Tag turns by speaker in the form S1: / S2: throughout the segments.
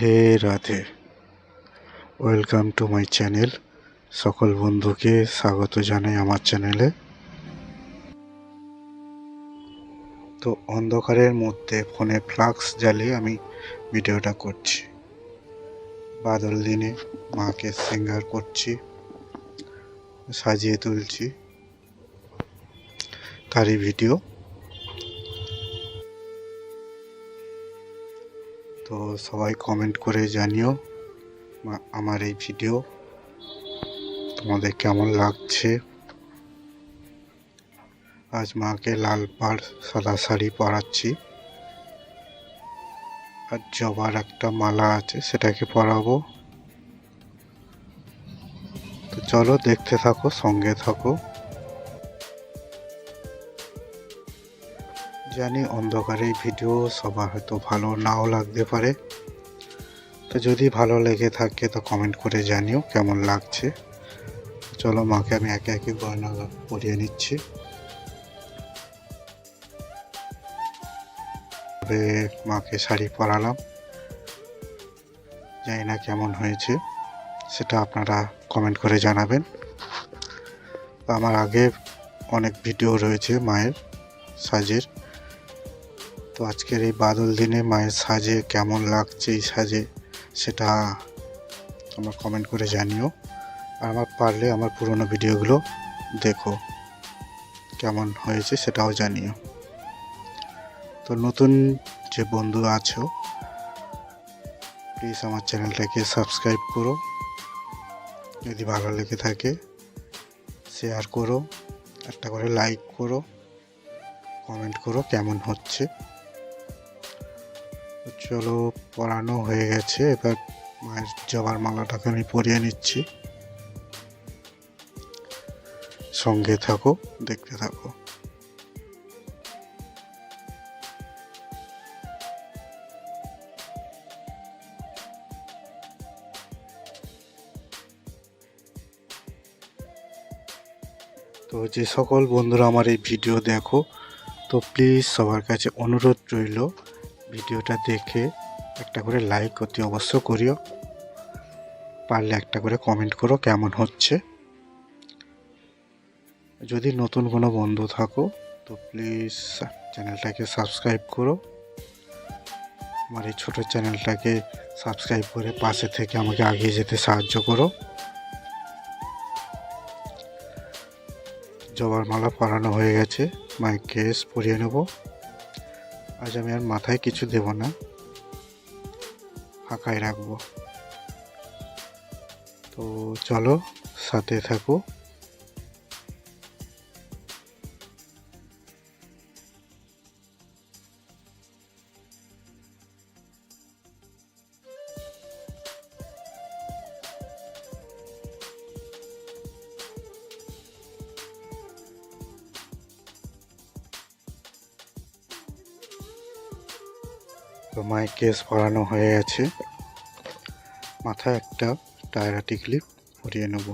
S1: Radhe Radhe. Welcome to my channel সকল বন্ধুকে স্বাগত জানাই আমার চ্যানেলে তো অন্ধকারের মধ্যে ফোনে ফ্লাক্স জ্বালিয়ে আমি ভিডিওটা করছি। বাদল দিনে মাকে সিঙ্গার করছি। সাজিয়ে তুলছি। তারই ভিডিও তো সবাই কমেন্ট করে জানিও আমার এই ভিডিও তোমাদের কেমন লাগছে? আজ মাকে লাল পাড়, সাদা শাড়ি পরাচ্ছি। আর জবার একটা মালা আছে, সেটাকে পরাবো। তো চলো দেখতে থাকো, সঙ্গে থাকো। জানি অন্ধকারে ভিডিও সবার হয়তো ভালো নাও লাগতে পারে। তো যদি ভালো লেগে থাকে তো কমেন্ট করে জানিও কেমন লাগছে। চলো মাকে আমি একে একে গয়না পরিয়ে নিচ্ছি। মাকে শাড়ি পরালাম। জানি না কেমন হয়েছে, সেটা আপনারা কমেন্ট করে জানাবেন। আমার আগে অনেক ভিডিও রয়েছে মায়ের, সাজের। তো আজকের এই বাদল দিনে মায়ের সাজে কেমন লাগছে এই সাজে সেটা আমার কমেন্ট করে জানিও। আর আমার পারলে আমার পুরনো ভিডিওগুলো দেখো, কেমন হয়েছে সেটাও জানিও। তো নতুন যে বন্ধু আছো প্লিজ আমার চ্যানেলটাকে সাবস্ক্রাইব করো। যদি ভালো লেগে থাকে শেয়ার করো, একটা করে লাইক করো কমেন্ট করো কেমন হচ্ছে। চলো পড়ানো হয়ে গেছে, এবার মায়ের জবার মালাটাকে আমি পরিয়ে নিচ্ছি। সঙ্গে থাকো, দেখতে থাকো। তো যে সকল বন্ধুরা আমার এই ভিডিও দেখো, তো প্লিজ সবার কাছে অনুরোধ রইল ভিডিওটা দেখে একটা করে লাইক অতি অবশ্য করিও। পারলে একটা করে কমেন্ট করো কেমন হচ্ছে। যদি নতুন কোনো বন্ধু থাকো, তো প্লিজ চ্যানেলটাকে সাবস্ক্রাইব করো। আমার এই ছোটো চ্যানেলটাকে সাবস্ক্রাইব করে পাশে থেকে আমাকে এগিয়ে যেতে সাহায্য করো। জবার মালা পরানো হয়ে গেছে কেস পরিয়ে নেব। আজ আমি আর মাথায় কিছু দেব না। ফাঁকায় রাখব। তো চলো সাথে থাকো। মায়ের কেস পরানো হয়ে গেছে। মাথায় একটা টায়রাটি ক্লিপ পরিয়ে নেব।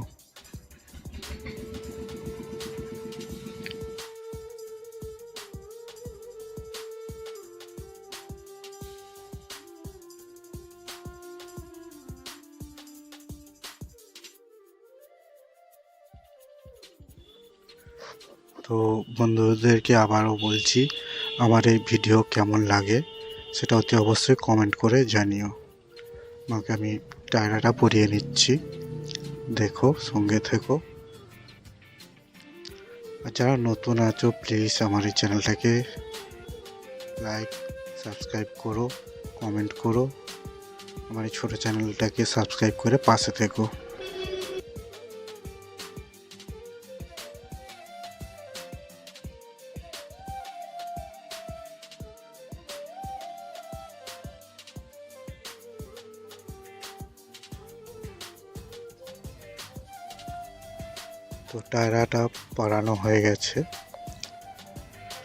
S1: তো বন্ধুদেরকে আবারও বলছি, আমার এই ভিডিও কেমন লাগে? সেটা অতি অবশ্যই কমেন্ট করে জানিও। মাকে আমি টায়রাটা পরিয়ে নিচ্ছি। দেখো, সঙ্গে থেকো। আর যারা নতুন আছো প্লিজ আমার এই চ্যানেলটাকে লাইক সাবস্ক্রাইব করো কমেন্ট করো। আমার এই ছোটো চ্যানেলটাকে সাবস্ক্রাইব করে পাশে থেকো। তো টায়রাটা পরানো হয়ে গেছে।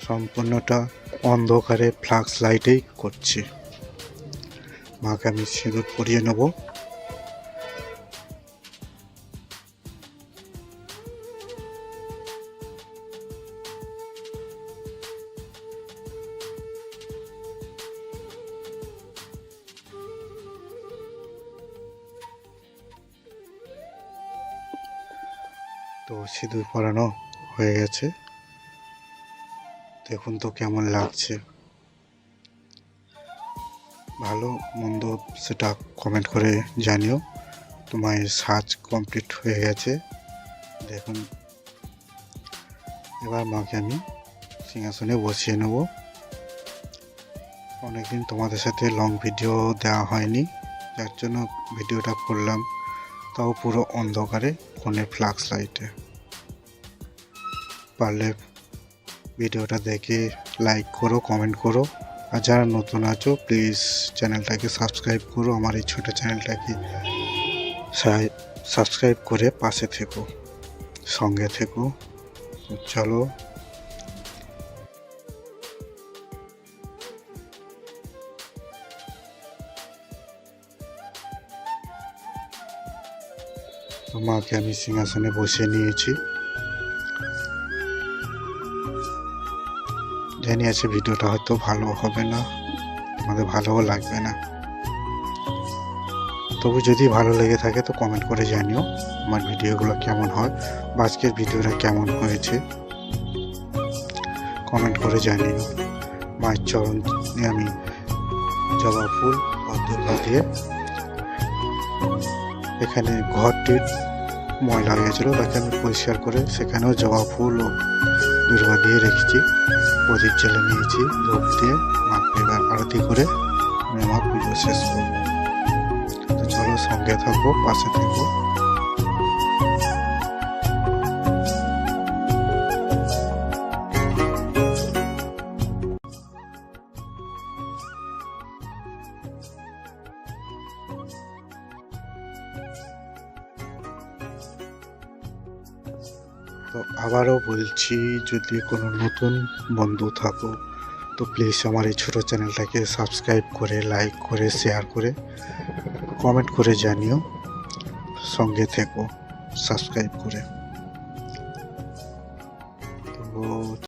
S1: সম্পূর্ণটা অন্ধকারে ফ্লাক্স লাইটেই করছি। মাকে আমি সিঁদুর পরিয়ে নেব। তো সিঁদুর পরানো হয়ে গেছে। দেখুন তো কেমন লাগছে। ভালো, মন্দ সেটা কমেন্ট করে জানিও। তো মায়ের সাজ কমপ্লিট হয়ে গেছে। দেখুন। এবার মাকে আমি সিংহাসনে বসিয়ে নেব। অনেকদিন তোমাদের সাথে লং ভিডিও দেওয়া হয়নি, যার জন্য ভিডিওটা করলাম। তাও পুরো অন্ধকারে ফোনের ফ্লাক্স লাইটে পারলে ভিডিওটা দেখে লাইক করো কমেন্ট করো। আর যারা নতুন আছো প্লিজ চ্যানেলটাকে সাবস্ক্রাইব করো, আমার এই ছোটো চ্যানেলটাকে সাবস্ক্রাইব করে পাশে থেকো, সঙ্গে থেকো। চলো। মাকে আমি সিংহাসনে বসিয়ে নিয়েছি। জানি আছে ভিডিওটা হয়তো ভালো হবে না তোমাদের ভালোও লাগবে না। তবু যদি ভালো লেগে থাকে তো কমেন্ট করে জানিও আমার ভিডিওগুলো কেমন হয় বা আজকের ভিডিওটা কেমন হয়েছে। কমেন্ট করে জানিও। মায়ের চরণ আমি জবা ফুল ও দিয়ে এখানে ঘরটির ময়লা হয়ে গেছিল তাকে আমি পরিষ্কার করে সেখানেও জবা ফুল ও দুর্বা দিয়ে রেখেছি। প্রদীপ জ্বেলে নিয়েছি ধূপ দিয়ে মাঘ এবার আরতি করে আমি আমার পুজো শেষ করব। তো চলো সঙ্গে থাকব, পাশে থাকব। তো আবারও বলছি, যদি কোনো নতুন বন্ধু থাকো, তো প্লিজ আমার এই ছোটো চ্যানেলটাকে সাবস্ক্রাইব করে লাইক করে শেয়ার করে কমেন্ট করে জানিও। সঙ্গে থেকো সাবস্ক্রাইব করে।